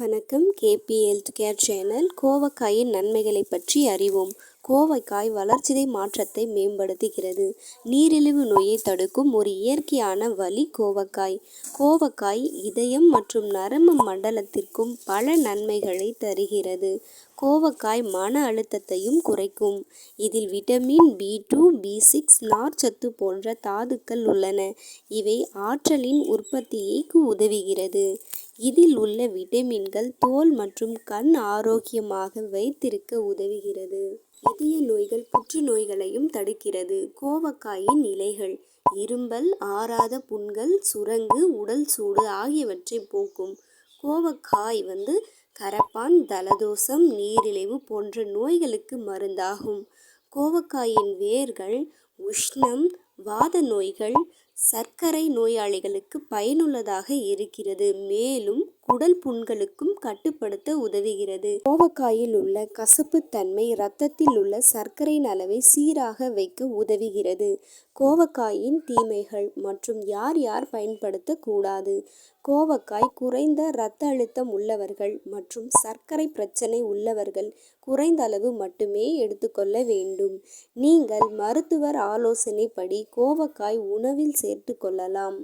வணக்கம். KP health care channel கோவக்காயின் நன்மைகளை பற்றி அறிவோம். கோவைக்காய் வளர்ச்சிதை மாற்றத்தை மேம்படுத்துகிறது. நீரிழிவு நோயை தடுக்கும் ஒரு இயற்கையான வழி கோவக்காய். கோவக்காய் இதயம் மற்றும் நரம்பு மண்டலத்திற்கும் பல நன்மைகளை தருகிறது. கோவக்காய் மன அழுத்தத்தையும் குறைக்கும். இதில் vitamin B two B six நார்ச்சத்து போன்ற தாதுக்கள் உள்ளன. இவை ஆற்றலின் உற்பத்தியைக்கு உதவுகிறது. இதில் உள்ள விட்டமின்கள் தோல் மற்றும் கண் ஆரோக்கியமாக வைத்திருக்க உதவுகிறது. இதய நோய்கள் புற்றுநோய்களையும் தடுக்கிறது. கோவக்காயின் இலைகள் இரும்பல் ஆறாத புண்கள் சுரங்கு உடல் சூடு ஆகியவற்றை போக்கும். கோவக்காய் வந்து கரப்பான் தலதோஷம் நீரிழிவு போன்ற நோய்களுக்கு மருந்தாகும். கோவக்காயின் வேர்கள் உஷ்ணம் வாத நோய்கள் சர்க்கரை நோயாளிகளுக்கு பயனுள்ளதாக இருக்கிறது. மேலும் குடல் புண்களுக்கும் கட்டுப்படுத்த உதவுகிறது. கோவக்காயில் உள்ள கசப்புத்தன்மை இரத்தத்தில் உள்ள சர்க்கரையின் அளவை சீராக வைக்க உதவுகிறது. கோவக்காயின் தீமைகள் மற்றும் யார் யார் பயன்படுத்தக்கூடாது கோவக்காய் குறைந்த இரத்த அழுத்தம் உள்ளவர்கள் மற்றும் சர்க்கரை பிரச்சனை உள்ளவர்கள் குறைந்த அளவு மட்டுமே எடுத்துக்கொள்ள வேண்டும். நீங்கள் மருத்துவர் ஆலோசனைப்படி கோவக்காய் உணவில் சேர்த்து கொள்ளலாம்.